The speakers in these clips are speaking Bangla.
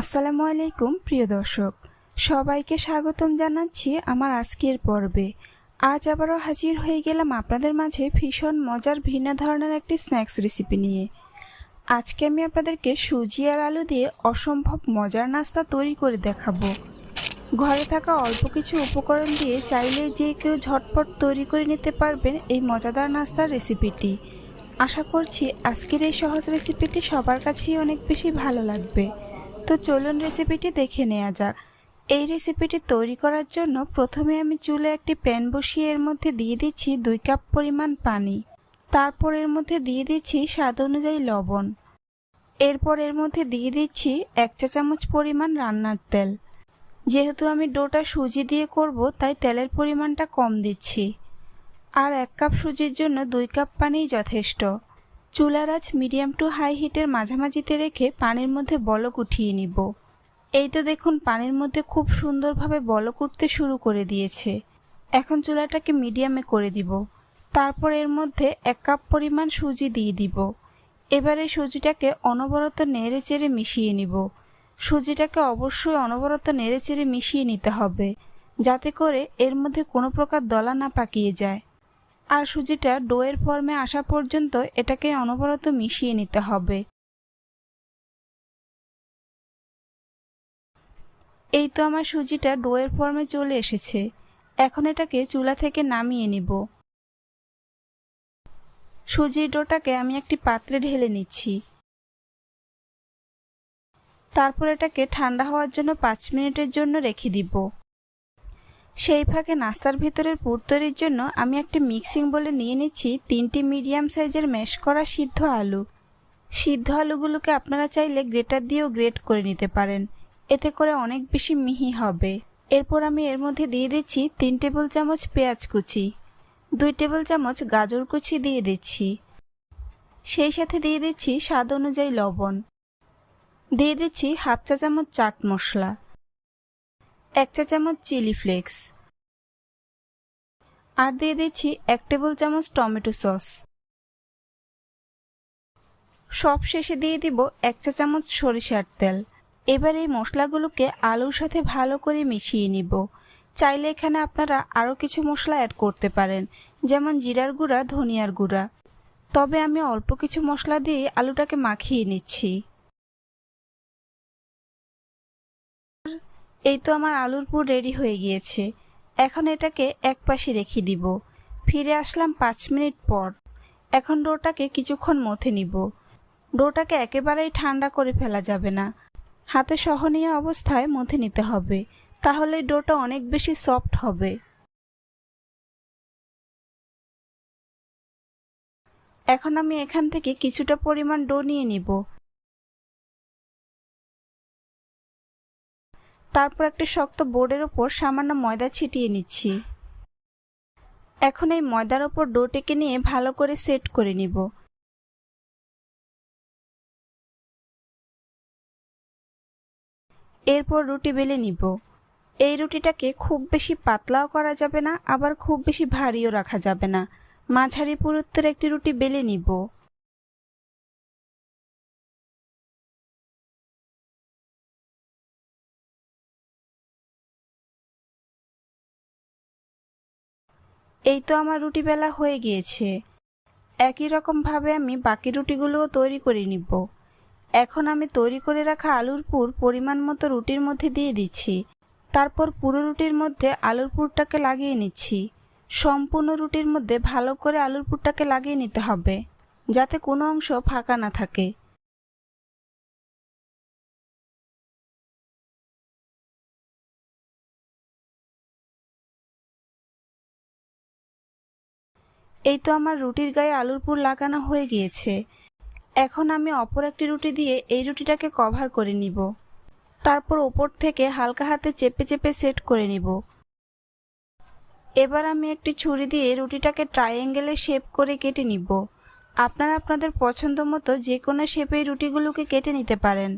আসসালামু আলাইকুম, প্রিয় দর্শক। সবাইকে স্বাগতম জানাচ্ছি আমার আজকের পর্বে। আজ আবারও হাজির হয়ে গেলাম আপনাদের মাঝে ভীষণ মজার, ভিন্ন ধরনের একটি স্ন্যাক্স রেসিপি নিয়ে। আজকে আমি আপনাদেরকে সুজি আর আলু দিয়ে অসম্ভব মজার নাস্তা তৈরি করে দেখাবো। ঘরে থাকা অল্প কিছু উপকরণ দিয়ে চাইলে যে কেউ ঝটপট তৈরি করে নিতে পারবেন এই মজাদার নাস্তার রেসিপিটি। আশা করছি আজকের এই সহজ রেসিপিটি সবার কাছেই অনেক বেশি ভালো লাগবে। তো চলুন রেসিপিটি দেখে নেওয়া যাক। এই রেসিপিটি তৈরি করার জন্য প্রথমে আমি চুলে একটি প্যান বসিয়ে এর মধ্যে দিয়ে দিচ্ছি দুই কাপ পরিমাণ পানি। তারপর এর মধ্যে দিয়ে দিচ্ছি স্বাদ অনুযায়ী লবণ। এরপর এর মধ্যে দিয়ে দিচ্ছি এক চা চামচ পরিমাণ রান্নার তেল। যেহেতু আমি ডোটা সুজি দিয়ে করব, তাই তেলের পরিমাণটা কম দিচ্ছি। আর এক কাপ সুজির জন্য দুই কাপ পানিই যথেষ্ট। চুলার আঁচ মিডিয়াম টু হাই হিটের মাঝামাঝিতে রেখে পানির মধ্যে বলক উঠিয়ে নিব। এই তো দেখুন, পানির মধ্যে খুব সুন্দরভাবে বলক উঠতে শুরু করে দিয়েছে। এখন চুলাটাকে মিডিয়ামে করে দিব। তারপর এর মধ্যে এক কাপ পরিমাণ সুজি দিয়ে দিব। এবারে সুজিটাকে অনবরত নেড়ে চেড়ে মিশিয়ে নিব। সুজিটাকে অবশ্যই অনবরত নেড়ে চেড়ে মিশিয়ে নিতে হবে, যাতে করে এর মধ্যে কোনো প্রকার দলা না পাকিয়ে যায়। আর সুজিটা ডোয়ের ফর্মে আসা পর্যন্ত এটাকে অনবরত মিশিয়ে নিতে হবে। এই তো আমার সুজিটা ডোয়ের ফর্মে চলে এসেছে। এখন এটাকে চুলা থেকে নামিয়ে নিব। সুজির ডোটাকে আমি একটি পাত্রে ঢেলে নিচ্ছি। তারপর এটাকে ঠান্ডা হওয়ার জন্য পাঁচ মিনিটের জন্য রেখে দিব। সেই ফাঁকে নাস্তার ভিতরের পুর তৈরির জন্য আমি একটি মিক্সিং বলে নিয়ে নিচ্ছি তিনটি মিডিয়াম সাইজের ম্যাশ করা সিদ্ধ আলু। সিদ্ধ আলুগুলোকে আপনারা চাইলে গ্রেটার দিয়েও গ্রেট করে নিতে পারেন। এতে করে অনেক বেশি মিহি হবে। এরপর আমি এর মধ্যে দিয়ে দিচ্ছি তিন টেবিল চামচ পেঁয়াজ কুচি, দুই টেবিল চামচ গাজর কুচি দিয়ে দিচ্ছি। সেই সাথে দিয়ে দিচ্ছি স্বাদ অনুযায়ী লবণ। দিয়ে দিচ্ছি হাফ চা চামচ চাট মশলা। এক চা চামচ চিলি ফ্লেক্স। আর দিয়ে দিচ্ছি এক টেবিল চামচ টমেটো সস। সব শেষে দিয়ে দিব এক চা চামচ সরিষার তেল। এবার এই মশলাগুলোকে আলুর সাথে ভালো করে মিশিয়ে নিব। চাইলে এখানে আপনারা আরও কিছু মশলা অ্যাড করতে পারেন, যেমন জিরার গুঁড়া, ধনিয়ার গুঁড়া। তবে আমি অল্প কিছু মশলা দিয়ে আলুটাকে মাখিয়ে নিচ্ছি। এই তো আমার আলুর পুর রেডি হয়ে গিয়েছে। এখন এটাকে এক পাশে রেখে দিব। ফিরে আসলাম পাঁচ মিনিট পর। এখন ডোটাকে কিছুক্ষণ মথে নিব। ডোটাকে একেবারেই ঠান্ডা করে ফেলা যাবে না। হাতে সহনীয় অবস্থায় মথে নিতে হবে। তাহলে ডোটা অনেক বেশি সফট হবে। এখন আমি এখান থেকে কিছুটা পরিমাণ ডো নিয়ে নিব। তারপর একটা শক্ত বোর্ডের ওপর সামান্য ময়দা ছিটিয়ে নিচ্ছি। এখন এই ময়দার ওপর ডোটেকে নিয়ে ভালো করে সেট করে নিব। এরপর রুটি বেলে নিব। এই রুটিটাকে খুব বেশি পাতলাও করা যাবে না, আবার খুব বেশি ভারীও রাখা যাবে না। মাঝারি পুরুত্বের একটি রুটি বেলে নিব। এই তো আমার রুটি বেলা হয়ে গিয়েছে। একই রকমভাবে আমি বাকি রুটিগুলোও তৈরি করে নিব। এখন আমি তৈরি করে রাখা আলুর পুর পরিমাণ মতো রুটির মধ্যে দিয়ে দিচ্ছি। তারপর পুরো রুটির মধ্যে আলুর পুরটাকে লাগিয়ে নিচ্ছি। সম্পূর্ণ রুটির মধ্যে ভালো করে আলুর পুরটাকে লাগিয়ে নিতে হবে, যাতে কোনো অংশ ফাঁকা না থাকে। এই তো আমার রুটির গায়ে আলুর পুর লাগানো হয়ে গিয়েছে। এখন আমি অপর একটি রুটি দিয়ে এই রুটিটাকে কভার করে নিব। তারপর ওপর থেকে হালকা হাতে চেপে চেপে সেট করে নিব। এবার আমি একটি ছুরি দিয়ে রুটিটাকে ট্রায়াঙ্গেলে শেপ করে কেটে নিব। আপনারা আপনাদের পছন্দ মতো যে কোনো শেপে রুটিগুলোকে কেটে নিতে পারেন।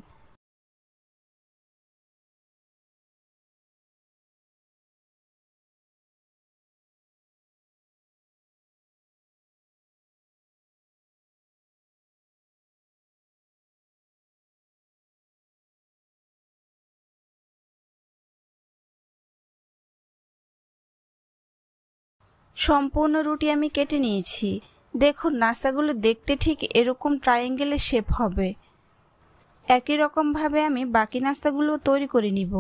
সম্পূর্ণ রুটি আমি কেটে নিয়েছি। দেখুন, নাস্তাগুলো দেখতে ঠিক এরকম ট্রায়াঙ্গেলের শেপ হবে। একই রকমভাবে আমি বাকি নাস্তাগুলো তৈরি করে নিব।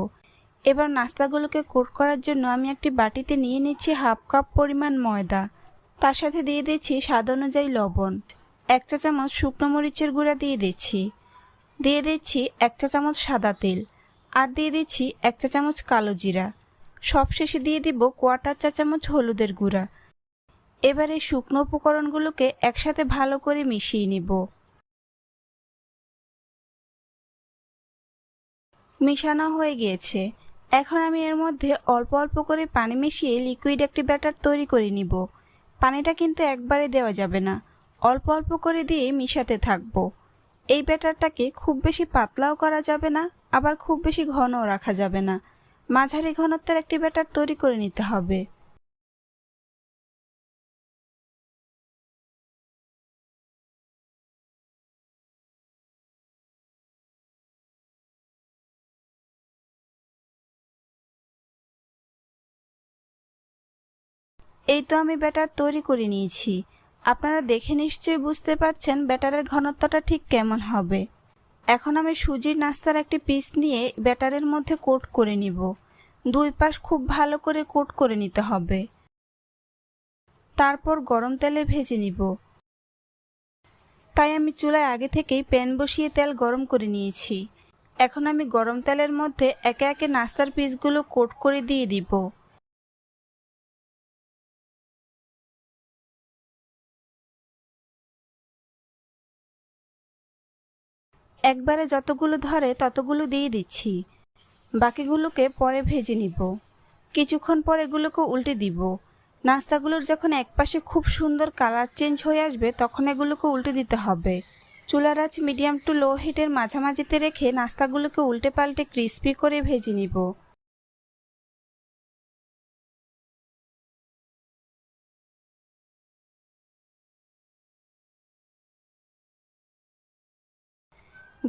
এবার নাস্তাগুলোকে কোট করার জন্য আমি একটি বাটিতে নিয়ে নিচ্ছি হাফ কাপ পরিমাণ ময়দা। তার সাথে দিয়ে দিচ্ছি স্বাদ অনুযায়ী লবণ। এক চা চামচ শুকনো মরিচের গুঁড়া দিয়ে দিচ্ছি। দিয়ে দিচ্ছি এক চা চামচ সাদা তেল। আর দিয়ে দিচ্ছি এক চা চামচ কালো জিরা। সবশেষে দিয়ে দিব কোয়াটার চা চামচ হলুদের গুঁড়া। এবার এই শুকনো উপকরণগুলোকে একসাথে ভালো করে মিশিয়ে নিব। মিশানো হয়ে গিয়েছে। এখন আমি এর মধ্যে অল্প অল্প করে পানি মিশিয়ে লিকুইড একটি ব্যাটার তৈরি করে নিব। পানিটা কিন্তু একবারে দেওয়া যাবে না। অল্প অল্প করে দিয়ে মিশাতে থাকব। এই ব্যাটারটাকে খুব বেশি পাতলাও করা যাবে না, আবার খুব বেশি ঘনও রাখা যাবে না। মাঝারি ঘনত্বের একটি ব্যাটার তৈরি করে নিতে হবে। এই তো আমি ব্যাটার তৈরি করে নিয়েছি। আপনারা দেখে নিশ্চয়ই বুঝতে পারছেন ব্যাটারের ঘনত্বটা ঠিক কেমন হবে। এখন আমি সুজির নাস্তার একটি পিস নিয়ে ব্যাটারের মধ্যে কোট করে নিব। দুই পাশ খুব ভালো করে কোট করে নিতে হবে। তারপর গরম তেলে ভেজে নিব। তাই আমি চুলায় আগে থেকেই প্যান বসিয়ে তেল গরম করে নিয়েছি। এখন আমি গরম তেলের মধ্যে একে একে নাস্তার পিসগুলো কোট করে দিয়ে দিব। একবারে যতগুলো ধরে ততগুলো দিয়ে দিচ্ছি। বাকিগুলোকে পরে ভেজে নিব। কিছুক্ষণ পরে এগুলোকে উল্টে দিব। নাস্তাগুলোর যখন একপাশে খুব সুন্দর কালার চেঞ্জ হয়ে আসবে, তখন এগুলোকে উল্টে দিতে হবে। চুলার আঁচ মিডিয়াম টু লো হিটের মাঝামাঝিতে রেখে নাস্তাগুলোকে উল্টে পাল্টে ক্রিস্পি করে ভেজে নিব।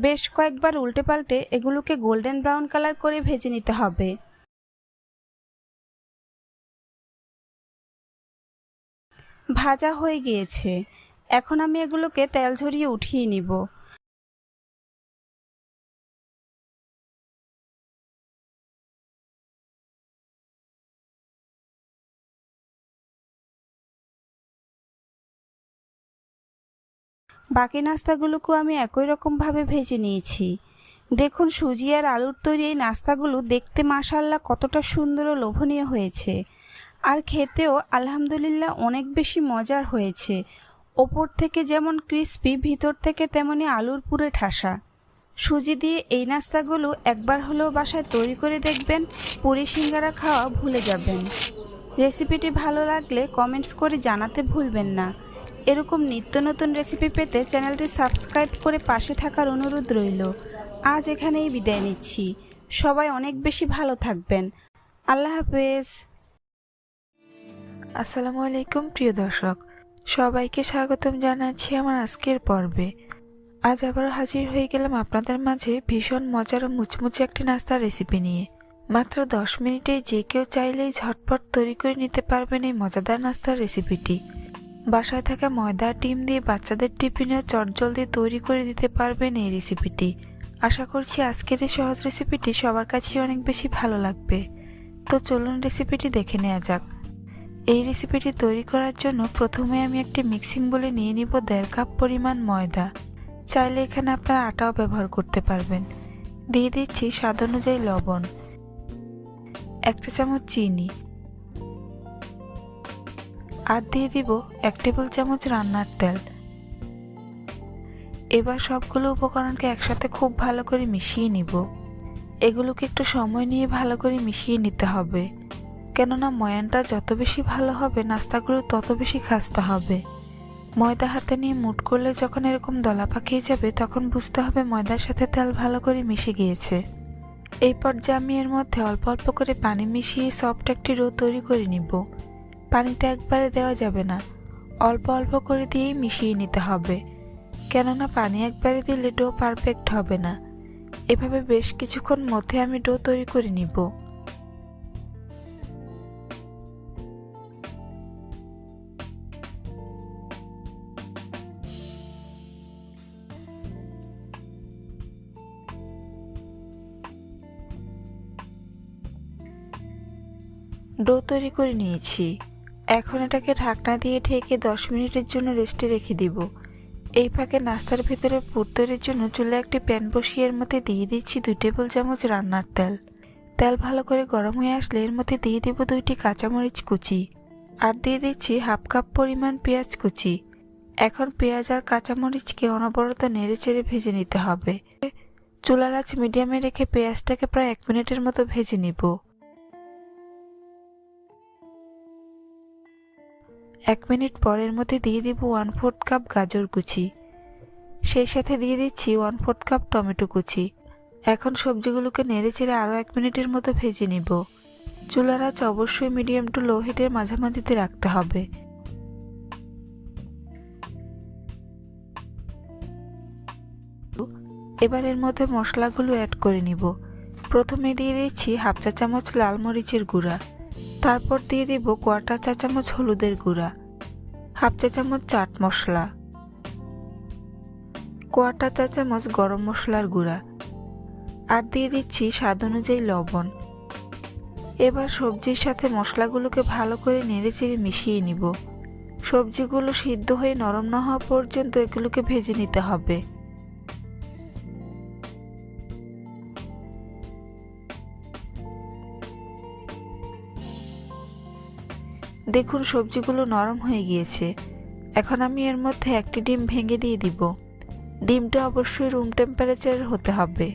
বেশ কয়েকবার উল্টে পাল্টে এগুলোকে গোল্ডেন ব্রাউন কালার করে ভেজে নিতে হবে। ভাজা হয়ে গিয়েছে। এখন আমি এগুলোকে তেল ঝরিয়ে উঠিয়ে নিব। বাকি নাস্তাগুলোকেও আমি একই রকমভাবে ভেজে নিয়েছি। দেখুন, সুজি আর আলুর তৈরি এই নাস্তাগুলো দেখতে মাসাল্লাহ কতটা সুন্দর ও লোভনীয় হয়েছে। আর খেতেও আলহামদুলিল্লাহ অনেক বেশি মজার হয়েছে। ওপর থেকে যেমন ক্রিস্পি, ভিতর থেকে তেমনি আলুর পুরে ঠাসা। সুজি দিয়ে এই নাস্তাগুলো একবার হলেও বাসায় তৈরি করে দেখবেন, পুরি সিঙ্গারা খাওয়া ভুলে যাবেন। রেসিপিটি ভালো লাগলে কমেন্টস করে জানাতে ভুলবেন না। এরকম নিত্য নতুন রেসিপি পেতে চ্যানেলটি সাবস্ক্রাইব করে পাশে থাকার অনুরোধ রইল। আজ এখানেই বিদায় নিচ্ছি। সবাই অনেক বেশি ভালো থাকবেন। আল্লাহ হাফেজ। আসসালামু আলাইকুম, প্রিয় দর্শক। সবাইকে স্বাগতম জানাচ্ছি আমার আজকের পর্বে। আজ আবার হাজির হয়ে গেলাম আপনাদের মাঝে ভীষণ মজার ও মুচমুচে একটি নাস্তার রেসিপি নিয়ে। মাত্র দশ মিনিটে যে কেউ চাইলেই ঝটপট তৈরি করে নিতে পারবেন এই মজাদার নাস্তার রেসিপিটি বাসায় থাকা ময়দা, ডিম দিয়ে বাচ্চাদের টিফিনেও চটজলদি তৈরি করে দিতে পারবেন এই রেসিপিটি। আশা করছি আজকের এই সহজ রেসিপিটি সবার কাছেই অনেক বেশি ভালো লাগবে। তো চলুন রেসিপিটি দেখে নেওয়া যাক। এই রেসিপিটি তৈরি করার জন্য প্রথমে আমি একটি মিক্সিং বলে নিয়ে নিব দেড় কাপ পরিমাণ ময়দা। চাইলে এখানে আপনারা আটাও ব্যবহার করতে পারবেন। দিয়ে দিচ্ছি স্বাদ অনুযায়ী লবণ। এক চা চামচ চিনি। আর দিয়ে দিব এক টেবিল চামচ রান্নার তেল। এবার সবগুলো উপকরণকে একসাথে খুব ভালো করে মিশিয়ে নিব। এগুলোকে একটু সময় নিয়ে ভালো করে মিশিয়ে নিতে হবে। কেননা ময়ানটা যত বেশি ভালো হবে, নাস্তাগুলো তত বেশি খাস্তা হবে। ময়দা হাতে নিয়ে মুট করলে যখন এরকম দলা পাকিয়ে যাবে, তখন বুঝতে হবে ময়দার সাথে তেল ভালো করে মিশে গিয়েছে। এই পর্যায়ে আমি এর মধ্যে অল্প অল্প করে পানি মিশিয়ে সফট একটি রো তৈরি করে নিব। পানিটা একবারে দেওয়া যাবে না। অল্প অল্প করে দিয়েই মিশিয়ে নিতে হবে। কেননা পানি একবারে দিলে ডো পারফেক্ট হবে না। এভাবে বেশ কিছুক্ষণ মধ্যে আমি ডো তৈরি করে নিব। ডো তৈরি করে নিয়েছি। এখন এটাকে ঢাকনা দিয়ে ঢেকে দশ মিনিটের জন্য রেস্টে রেখে দিব। এই ফাঁকে নাস্তার ভেতরে পুর তৈরির জন্য চুলে একটি প্যান বসিয়ে এর মধ্যে দিয়ে দিচ্ছি দুই টেবিল চামচ রান্নার তেল। তেল ভালো করে গরম হয়ে আসলে এর মধ্যে দিয়ে দিব দুইটি কাঁচামরিচ কুচি আর দিয়ে দিচ্ছি হাফ কাপ পরিমাণ পেঁয়াজ কুচি। এখন পেঁয়াজ আর কাঁচামরিচকে অনবরত নেড়ে চেড়ে ভেজে নিতে হবে। চুলার আঁচ মিডিয়ামে রেখে পেঁয়াজটাকে প্রায় এক মিনিটের মতো ভেজে নিব। এক মিনিট পরের মধ্যে দিয়ে দিব ওয়ান ফোর্থ কাপ গাজর কুচি। সেই সাথে দিয়ে দিচ্ছি ওয়ান ফোর্থ কাপ টমেটো কুচি। এখন সবজিগুলোকে নেড়ে চেড়ে আরও এক মিনিটের মতো ভেজে নিব। চুলার আঁচ অবশ্যই মিডিয়াম টু লো হিটের মাঝামাঝিতে রাখতে হবে। এবার এর মধ্যে মশলাগুলো অ্যাড করে নিব। প্রথমে দিয়ে দিচ্ছি হাফ চা চামচ লাল মরিচের গুঁড়া। তারপর দিয়ে দিব কোয়াটার চা চামচ হলুদের গুঁড়া। হাফ চা চামচ চাট মশলা, কোয়াটা চা চামচ গরম মশলার গুঁড়া, আর দিয়ে দিচ্ছি স্বাদ অনুযায়ী লবণ। এবার সবজির সাথে মশলাগুলোকে ভালো করে নেড়ে চেড়ে মিশিয়ে নিব। সবজিগুলো সিদ্ধ হয়ে নরম না হওয়া পর্যন্ত এগুলোকে ভেজে নিতে হবে। দেখুন সবজিগুলো নরম হয়ে গিয়েছে। এখন আমি এর মধ্যে একটি ডিম ভেঙে দিয়ে দিব। ডিমটা অবশ্যই রুম টেম্পারেচারের হতে হবে।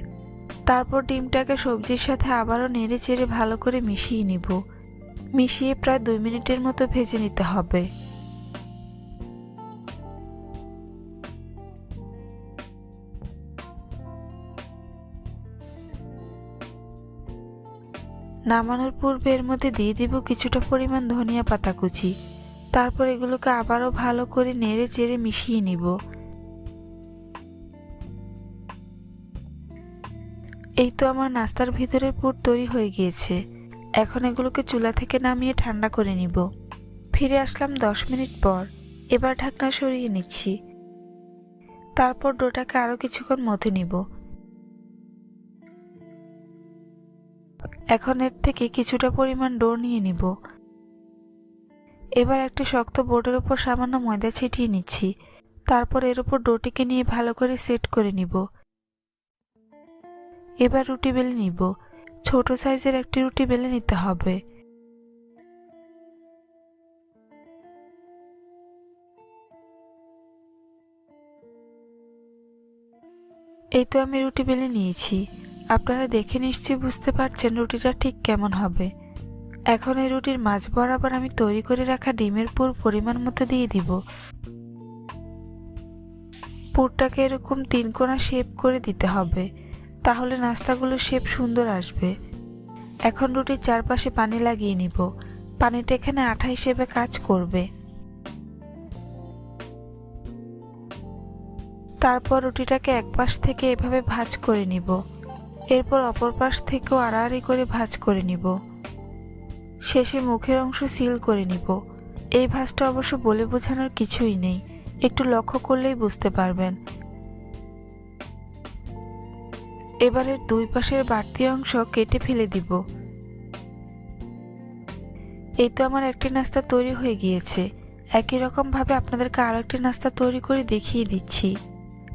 তারপর ডিমটাকে সবজির সাথে আবারও নেড়ে চেড়ে ভালো করে মিশিয়ে নিব। মিশিয়ে প্রায় দুই মিনিটের মতো ভেজে নিতে হবে। নামানোর পূর্বে এর মধ্যে দিয়ে দিব কিছুটা পরিমাণ ধনিয়া পাতা কুচি। তারপর এগুলোকে আবারও ভালো করে নেড়ে চেড়ে মিশিয়ে নিব। এই তো আমার নাস্তার ভিতরের পুর তৈরি হয়ে গিয়েছে। এখন এগুলোকে চুলা থেকে নামিয়ে ঠান্ডা করে নিব। ফিরে আসলাম দশ মিনিট পর। এবার ঢাকনা সরিয়ে নিচ্ছি। তারপর ডোটাকে আরও কিছুক্ষণ মথে নিব। এখন এর থেকে কিছুটা পরিমাণ ডো নিয়ে নিব। এবার একটি শক্ত বোর্ডের উপর সামান্য ময়দা ছিটিয়ে নিচ্ছি। তারপর এর উপর ডোটিকে নিয়ে ভালো করে সেট করে নিব। এবার রুটি বেলে নিব। ছোট সাইজের একটি রুটি বেলে নিতে হবে। এই তো আমি রুটি বেলে নিয়েছি। আপনারা দেখে নিশ্চয়ই বুঝতে পারছেন রুটিটা ঠিক কেমন হবে। এখন এই রুটির মাঝ বরাবর আমি তৈরি করে রাখা ডিমের পুর পরিমাণ মতো দিয়ে দিব। পুরটাকে এরকম তিন কোণা শেপ করে দিতে হবে, তাহলে নাস্তাগুলোর শেপ সুন্দর আসবে। এখন রুটির চারপাশে পানি লাগিয়ে নিব। পানিটা এখানে আঠা হিসেবে কাজ করবে। তারপর রুটিটাকে এক পাশ থেকে এভাবে ভাজ করে নিব। এরপর অপর পাশ থেকেও আড়াআড়ি করে ভাঁজ করে নিব। শেষে মুখের অংশ সিল করে নিব। এই ভাঁজটা অবশ্য বলে বোঝানোর কিছুই নেই। একটু লক্ষ্য করলেই বুঝতে পারবেন। এবারের দুই পাশের বাড়তি অংশ কেটে ফেলে দিব। এই তো আমার একটি নাস্তা তৈরি হয়ে গিয়েছে। একই রকম ভাবে আপনাদেরকে আরও একটি নাস্তা তৈরি করে দেখিয়ে দিচ্ছি।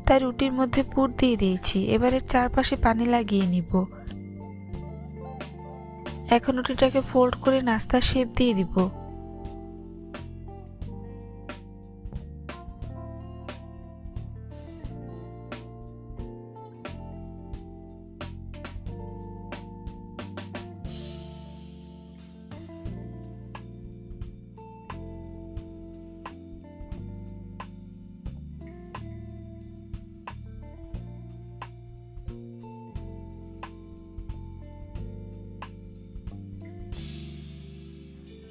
তাই রুটির মধ্যে পুর দিয়ে দিয়েছি। এবারে চারপাশে পানি লাগিয়ে নিব। এখন রুটিটাকে ফোল্ড করে নাস্তা শেপ দিয়ে দিব।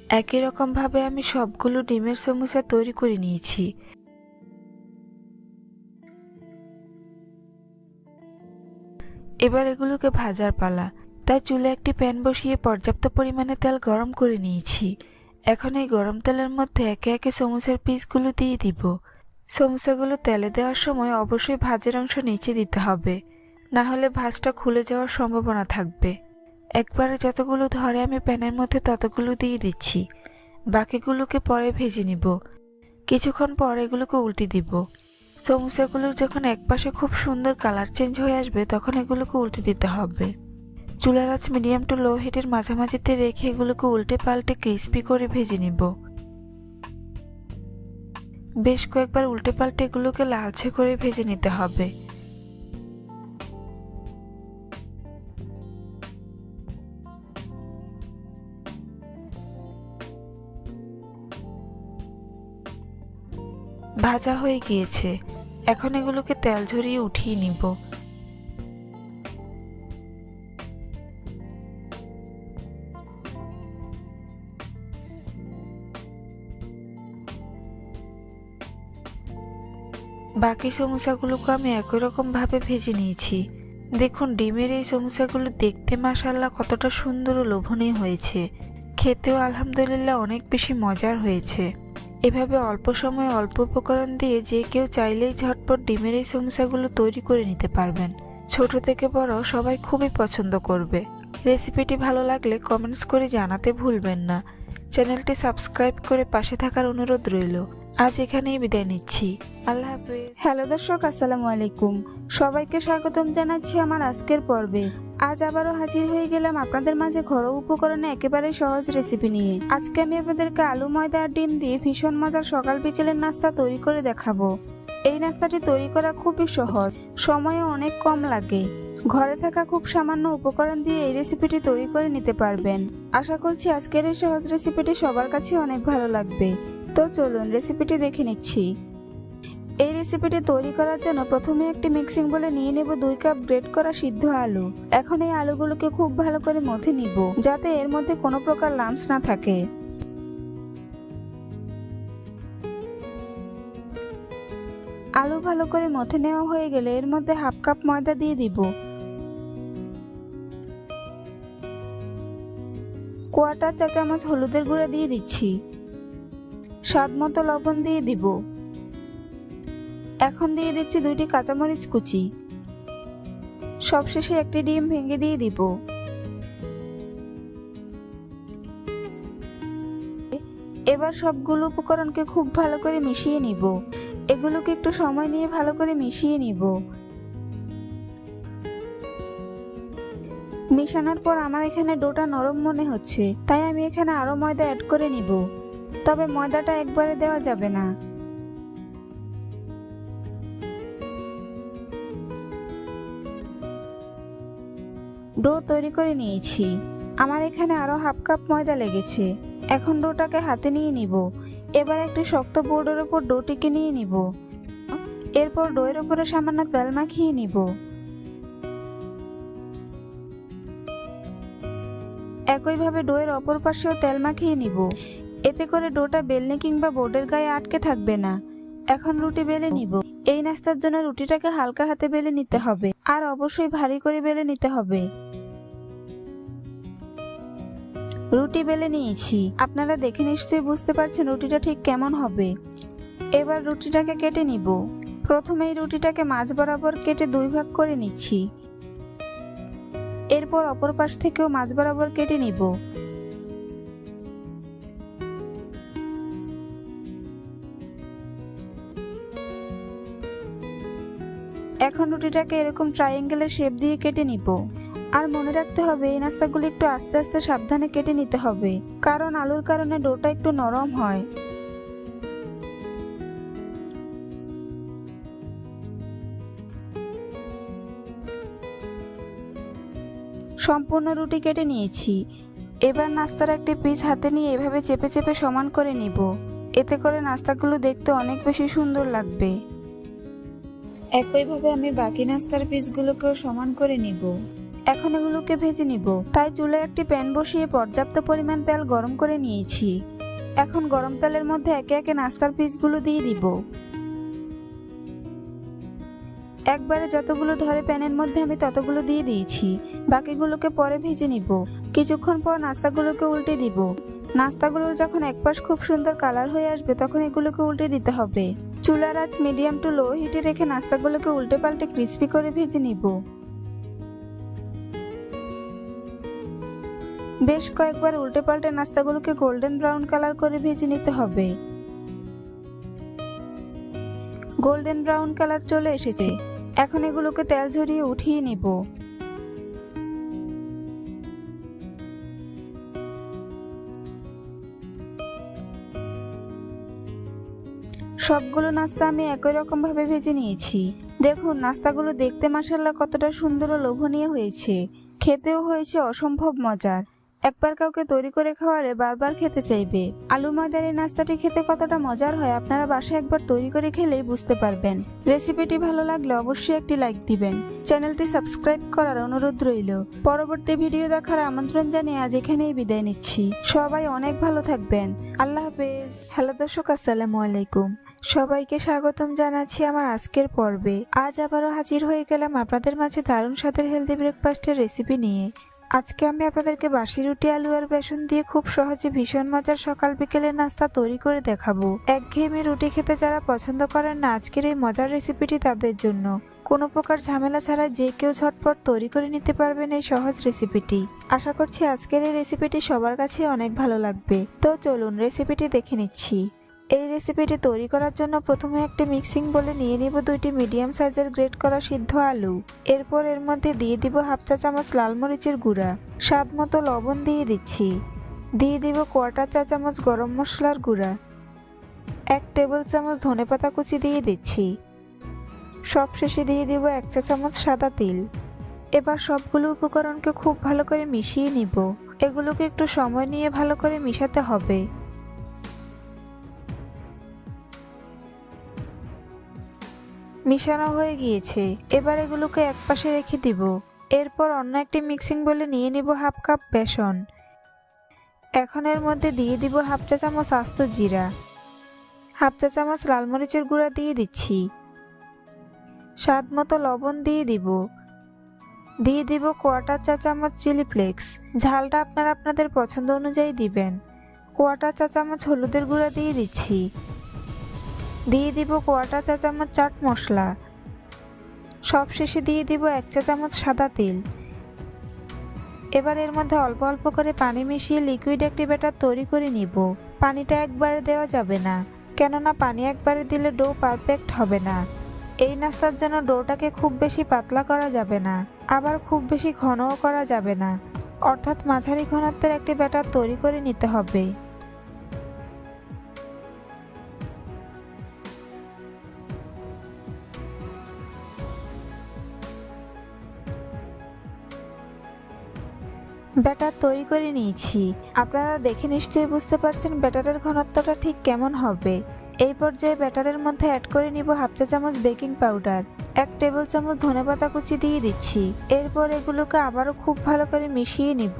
একই রকম ভাবে আমি সবগুলো ডিমের সমোসা তৈরি করে নিয়েছি। এবার এগুলোকে ভাজার পালা। তাই চুলে একটি প্যান বসিয়ে পর্যাপ্ত পরিমাণে তেল গরম করে নিয়েছি। এখন এই গরম তেলের মধ্যে একে একে সমোসার পিসগুলো দিয়ে দিব। সমোসাগুলো তেলে দেওয়ার সময় অবশ্যই ভাজের অংশ নিচে দিতে হবে। না হলে ভাজটা খুলে যাওয়ার সম্ভাবনা থাকবে। একবারে যতগুলো ধরে আমি প্যানের মধ্যে ততগুলো দিয়ে দিচ্ছি। বাকিগুলোকে পরে ভেজে নিব। কিছুক্ষণ পর এগুলোকে উল্টে দিব। সমোসাগুলোর যখন একপাশে খুব সুন্দর কালার চেঞ্জ হয়ে আসবে, তখন এগুলোকে উল্টে দিতে হবে। চুলার আঁচ মিডিয়াম টু লো হিটের মাঝামাঝিতে রেখে এগুলোকে উল্টে পাল্টে ক্রিস্পি করে ভেজে নিব। বেশ কয়েকবার উল্টে পাল্টে এগুলোকে লালচে করে ভেজে নিতে হবে। ভাজা হয়ে গিয়েছে। এখন এগুলোকে তেল ঝরিয়ে উঠিয়ে নিব। বাকি সমোসাগুলোকে আমি একই রকম ভাবে ভেজে নিয়েছি। দেখুন, ডিমের এই সমোসাগুলো দেখতে মাসাল্লাহ কতটা সুন্দর ও লোভনীয় হয়েছে। খেতেও আলহামদুলিল্লাহ অনেক বেশি মজার হয়েছে। এভাবে অল্প সময়ে অল্প উপকরণ দিয়ে যে কেউ চাইলেই ঝটপট ডিমের এই সমোসাগুলো তৈরি করে নিতে পারবেন। ছোট থেকে বড় সবাই খুবই পছন্দ করবে। রেসিপিটি ভালো লাগলে কমেন্টস করে জানাতে ভুলবেন না। চ্যানেলটি সাবস্ক্রাইব করে পাশে থাকার অনুরোধ রইল। আজ এখানেই বিদায় নিচ্ছি। আল্লাহ হাফেজ। হ্যালো দর্শক, আসসালামু আলাইকুম। সবাইকে স্বাগতম জানাচ্ছি আমার আজকের পর্বে। আজ আবারও হাজির হয়ে গেলাম আপনাদের মাঝে ঘরোয়া উপকরণে একেবারে সহজ রেসিপি নিয়ে। আজকে আমি আপনাদেরকে আলু, ময়দা আর ডিম দিয়ে ভীষণ মজার সকাল বিকেলের নাস্তা তৈরি করে দেখাবো। এই নাস্তাটি তৈরি করা খুবই সহজ, সময়ও অনেক কম লাগে। ঘরে থাকা খুব সামান্য উপকরণ দিয়ে এই রেসিপিটি তৈরি করে নিতে পারবেন। আশা করছি আজকের এই সহজ রেসিপিটি সবার কাছে অনেক ভালো লাগবে। তো চলুন রেসিপিটি দেখে নিচ্ছি। এই রেসিপিটি তৈরি করার জন্য প্রথমে একটি মিক্সিং বলে নিয়ে নেব দুই কাপ গ্রেট করা সিদ্ধ আলু। এখন এই আলুগুলোকে খুব ভালো করে মথে নিব, যাতে এর মধ্যে কোনো প্রকার লাম্পস না থাকে। আলু ভালো করে মথে নেওয়া হয়ে গেলে এর মধ্যে হাফ কাপ ময়দা দিয়ে দিব। কোয়াটার চা চামচ হলুদের গুঁড়া দিয়ে দিচ্ছি। স্বাদ মতো লবণ দিয়ে দিব। এখন দিয়ে দিচ্ছি দুইটি কাঁচামরিচ কুচি। সবশেষে একটি ডিম ভেঙে দিয়ে দিব। এবার সবগুলো উপকরণকে খুব ভালো করে মিশিয়ে নিব। এগুলোকে একটু সময় নিয়ে ভালো করে মিশিয়ে নিব। মিশানোর পর আমার এখানে ডোটা নরম মনে হচ্ছে, তাই আমি এখানে আরও ময়দা অ্যাড করে নিব। তবে ময়দাটা একবারে দেওয়া যাবে না। ডো তৈরি করে নিয়েছি। আমার এখানে আরও হাফ কাপ ময়দা লেগেছে। এখন ডোটাকে হাতে নিয়ে নিব। এবার একটি শক্ত বোর্ডের ওপর ডোটিকে নিয়ে নিব। এরপর ডোয়ের ওপরে সামান্য তেল মাখিয়ে নিব। একইভাবে ডোয়ের অপর পাশেও তেল মাখিয়ে নিব। এতে করে ডোটা বেলনে কিংবা বোর্ডের গায়ে আটকে থাকবে না। এখন রুটি বেলে নিব। এই নাস্তার জন্য রুটিটাকে হালকা হাতে বেলে নিতে হবে। আর অবশ্যই ভারী করে বেলে নিতে হবে। রুটি বেলে নিয়েছি। আপনারা দেখে নিশ্চয়ই বুঝতে পারছেন রুটিটা ঠিক কেমন হবে। এবার রুটিটাকে কেটে নিব। প্রথমে এই রুটিটাকে মাঝ বরাবর কেটে দুই ভাগ করে নিচ্ছি। এরপর অপর পাশ থেকেও মাঝ বরাবর কেটে নিব। এখন রুটিটাকে এরকম ট্রায়াঙ্গেলের শেপ দিয়ে কেটে নিব। আর মনে রাখতে হবে, এই নাস্তাগুলো একটু আস্তে আস্তে সাবধানে কেটে নিতে হবে, কারণ আলুর কারণে ডোটা একটু নরম হয়। সম্পূর্ণ রুটি কেটে নিয়েছি। এবার নাস্তার একটি পিস হাতে নিয়ে এভাবে চেপে চেপে সমান করে নিব। এতে করে নাস্তাগুলো দেখতে অনেক বেশি সুন্দর লাগবে। একইভাবে আমি বাকি নাস্তার পিসগুলোকেও সমান করে নিব। এখন এগুলোকে ভেজে নিব। তাই চুলায় একটি প্যান বসিয়ে পর্যাপ্ত পরিমাণ তেল গরম করে নিয়েছি। এখন গরম তেলের মধ্যে একে একে নাস্তার পিসগুলো দিয়ে দিব। একবারে যতগুলো ধরে প্যানের মধ্যে আমি ততগুলো দিয়ে দিয়েছি। বাকিগুলোকে পরে ভেজে নিব। কিছুক্ষণ পর নাস্তাগুলোকে উল্টে দিব। নাস্তাগুলো যখন একপাশ খুব সুন্দর কালার হয়ে আসবে, তখন এগুলোকে উল্টে দিতে হবে। চুলার আঁচ মিডিয়াম টু লো হিটে রেখে নাস্তাগুলোকে উল্টে পাল্টে ক্রিস্পি করে ভেজে নিব। বেশ কয়েকবার উল্টে পাল্টে নাস্তাগুলোকে গোল্ডেন ব্রাউন কালার করে ভেজে নিতে হবে। গোল্ডেন ব্রাউন কালার চলে এসেছে। এখন এগুলোকে তেল ঝরিয়ে উঠিয়ে নিব। সবগুলো নাস্তা আমি একই রকম ভাবে ভেজে নিয়েছি। দেখুন, নাস্তাগুলো দেখতে মাসাল্লাহ কতটা সুন্দর ও লোভনীয় হয়েছে। খেতেও হয়েছে অসম্ভব মজার। একবার কাউকে তৈরি করে খাওয়ালে বারবার খেতে চাইবে। আলু ময়দার এই নাস্তাটি খেতে কতটা মজার হয় আপনারা বাসায় একবার তৈরি করে খেলেই বুঝতে পারবেন। রেসিপিটি ভালো লাগলে অবশ্যই একটি লাইক দিবেন। চ্যানেলটি সাবস্ক্রাইব করার অনুরোধ রইল। পরবর্তী ভিডিও দেখার আমন্ত্রণ জানিয়ে আজ এখানেই বিদায় নিচ্ছি। সবাই অনেক ভালো থাকবেন। আল্লাহ হাফেজ। হ্যালো দর্শক, আসসালামু আলাইকুম। সবাইকে স্বাগতম জানাচ্ছি আমার আজকের পর্বে। আজ আবারও হাজির হয়ে গেলাম আপনাদের মাঝে দারুণ স্বাদের হেলদি ব্রেকফাস্টের রেসিপি নিয়ে। আজকে আমি আপনাদেরকে বাসি রুটি, আলু আর বেসন দিয়ে খুব সহজে ভীষণ মজার সকাল বিকেলের নাস্তা তৈরি করে দেখাবো। একঘেয়েমি রুটি খেতে যারা পছন্দ করেন না, আজকের এই মজার রেসিপিটি তাদের জন্য। কোনো প্রকার ঝামেলা ছাড়া যে কেউ ঝটপট তৈরি করে নিতে পারবেন এই সহজ রেসিপিটি আশা করছি আজকের এই রেসিপিটি সবার কাছে অনেক ভালো লাগবে। তো চলুন রেসিপিটি দেখে নিচ্ছি। এই রেসিপিটি তৈরি করার জন্য প্রথমে একটি মিক্সিং বলে নিয়ে নিব দুইটি মিডিয়াম সাইজের গ্রেট করা সিদ্ধ আলু। এরপর এর মধ্যে দিয়ে দিব হাফ চা চামচ লাল মরিচের গুঁড়া। স্বাদ মতো লবণ দিয়ে দিচ্ছি। দিয়ে দিব কোয়াটার চা চামচ গরম মশলার গুঁড়া। এক টেবিল চামচ ধনেপাতা কুচি দিয়ে দিচ্ছি। সব শেষে দিয়ে দিব এক চা চামচ সাদা তিল। এবার সবগুলো উপকরণকে খুব ভালো করে মিশিয়ে নিব। এগুলোকে একটু সময় নিয়ে ভালো করে মিশাতে হবে। মিশানো হয়ে গিয়েছে। এবার এগুলোকে একপাশে রেখে দিব। এরপর অন্য একটি মিক্সিং বলে নিয়ে নিব হাফ কাপ বেসন। এখন এর মধ্যে দিয়ে দিব হাফ চা চামচ আস্ত জিরা। হাফ চা চামচ লাল মরিচের গুঁড়া দিয়ে দিচ্ছি। স্বাদ মতো লবণ দিয়ে দিব। দিয়ে দিব কোয়াটার চা চামচ চিলি ফ্লেক্স। ঝালটা আপনারা আপনাদের পছন্দ অনুযায়ী দিবেন। কোয়াটার চা চামচ হলুদের গুঁড়া দিয়ে দিচ্ছি। দিয়ে দিব কোয়াটা চা চামচ চাট মশলা। সব শেষে দিয়ে দিব এক চা চামচ সাদা তেল। এবার এর মধ্যে অল্প অল্প করে পানি মিশিয়ে লিকুইড একটি ব্যাটার তৈরি করে নিব। পানিটা একবারে দেওয়া যাবে না, কেননা পানি একবারে দিলে ডো পারফেক্ট হবে না। এই নাস্তার জন্য ডোটাকে খুব বেশি পাতলা করা যাবে না, আবার খুব বেশি ঘনও করা যাবে না। অর্থাৎ মাঝারি ঘনত্বের একটি ব্যাটার তৈরি করে নিতে হবে। ব্যাটার তৈরি করে নিয়েছি। আপনারা দেখে নিশ্চয়ই বুঝতে পারছেন ব্যাটারের ঘনত্বটা ঠিক কেমন হবে। এই পর্যায়ে ব্যাটারের মধ্যে অ্যাড করে নিব হাফ চা চামচ বেকিং পাউডার এক টেবিল চামচ ধনেপাতা কুচি দিয়ে দিচ্ছি। এরপর এগুলোকে আবারও খুব ভালো করে মিশিয়ে নিব।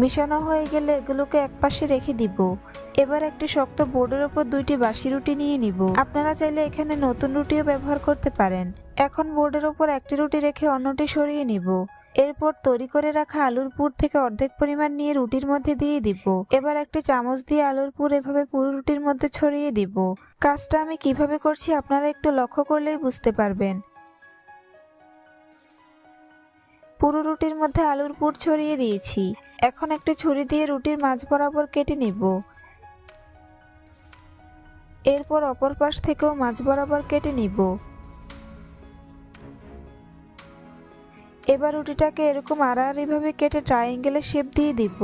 মিশানো হয়ে গেলে এগুলোকে একপাশে রেখে দিব। এবার একটি শক্ত বোর্ডের ওপর দুইটি বাসি রুটি নিয়ে নিব। আপনারা চাইলে এখানে নতুন রুটিও ব্যবহার করতে পারেন। এখন বোর্ডের ওপর একটি রুটি রেখে অন্যটি সরিয়ে নিব। এরপর তৈরি করে রাখা আলুর পুর থেকে অর্ধেক পরিমাণ নিয়ে রুটির মধ্যে দিয়ে দিব। এবার একটি চামচ দিয়ে আলুর পুর এভাবে পুরো রুটির মধ্যে ছড়িয়ে দিব। কাজটা আমি কীভাবে করছি আপনারা একটু লক্ষ্য করলেই বুঝতে পারবেন। পুরো রুটির মধ্যে আলুর পুর ছড়িয়ে দিয়েছি। এখন একটি ছুরি দিয়ে রুটির মাঝ বরাবর কেটে নিব। এরপর অপর পাশ থেকেও মাঝ বরাবর কেটে নিব। এবার রুটিটাকে এরকম আড়াআড়িভাবে কেটে ট্রায়াঙ্গেলের শেপ দিয়ে দিব।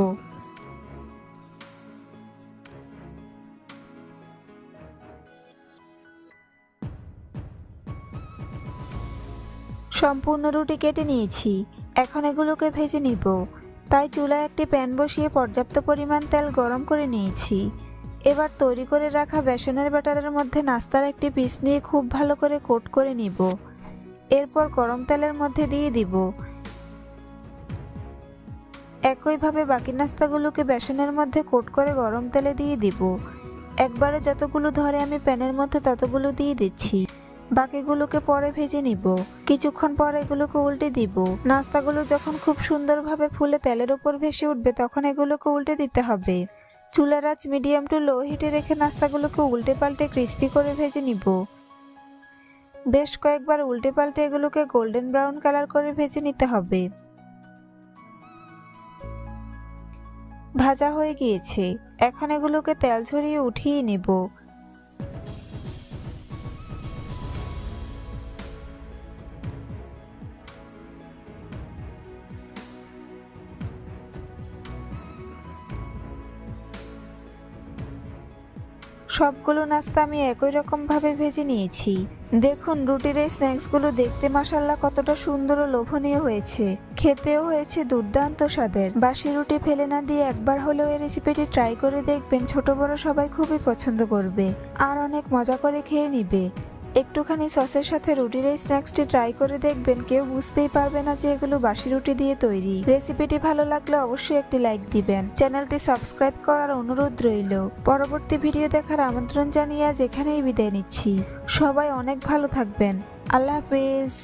সম্পূর্ণ রুটি কেটে নিয়েছি। এখন এগুলোকে ভেজে নিব। তাই চুলায় একটি প্যান বসিয়ে পর্যাপ্ত পরিমাণ তেল গরম করে নিয়েছি। এবার তৈরি করে রাখা বেসনের ব্যাটারের মধ্যে নাস্তার একটি পিস নিয়ে খুব ভালো করে কোট করে নিব। এরপর গরম তেলের মধ্যে দিয়ে দিব। একইভাবে বাকি নাস্তাগুলোকে বেসনের মধ্যে কোট করে গরম তেলে দিয়ে দিব। একবারে যতগুলো ধরে আমি প্যানের মধ্যে ততগুলো দিয়ে দিচ্ছি। বাকিগুলোকে পরে ভেজে নিব। কিছুক্ষণ পর এগুলোকে উল্টে দিব। নাস্তাগুলো যখন খুব সুন্দরভাবে ফুলে তেলের উপর ভেসে উঠবে, তখন এগুলোকে উল্টে দিতে হবে। চুলার আঁচ মিডিয়াম টু লো হিটে রেখে নাস্তাগুলোকে উল্টে পাল্টে ক্রিস্পি করে ভেজে নিব। বেশ কয়েকবার উল্টে পাল্টে এগুলোকে গোল্ডেন ব্রাউন কালার করে ভেজে নিতে হবে। ভাজা হয়ে গিয়েছে। এখন এগুলোকে তেল ঝরিয়ে উঠিয়ে নেব। সবগুলো নাস্তা আমি একই রকমভাবে ভেজে নিয়েছি। দেখুন, রুটির এই স্ন্যাক্সগুলো দেখতে মাসাল্লাহ কতটা সুন্দর ও লোভনীয় হয়েছে। খেতেও হয়েছে দুর্দান্ত স্বাদের। বাসি রুটি ফেলে না দিয়ে একবার হলেও এই রেসিপিটি ট্রাই করে দেখবেন, ছোট বড় সবাই খুবই পছন্দ করবে। আর অনেক মজা করে খেয়ে নিবে। একটুখানি সসের সাথে রুটির এই স্ন্যাক্সটি ট্রাই করে দেখবেন, কেউ বুঝতেই পারবে না যে এগুলো বাসি রুটি দিয়ে তৈরি। রেসিপিটি ভালো লাগলে অবশ্যই একটি লাইক দিবেন। চ্যানেলটি সাবস্ক্রাইব করার অনুরোধ রইল। পরবর্তী ভিডিও দেখার আমন্ত্রণ জানিয়ে আজ এখানেই বিদায় নিচ্ছি। সবাই অনেক ভালো থাকবেন। আল্লাহ হাফিজ।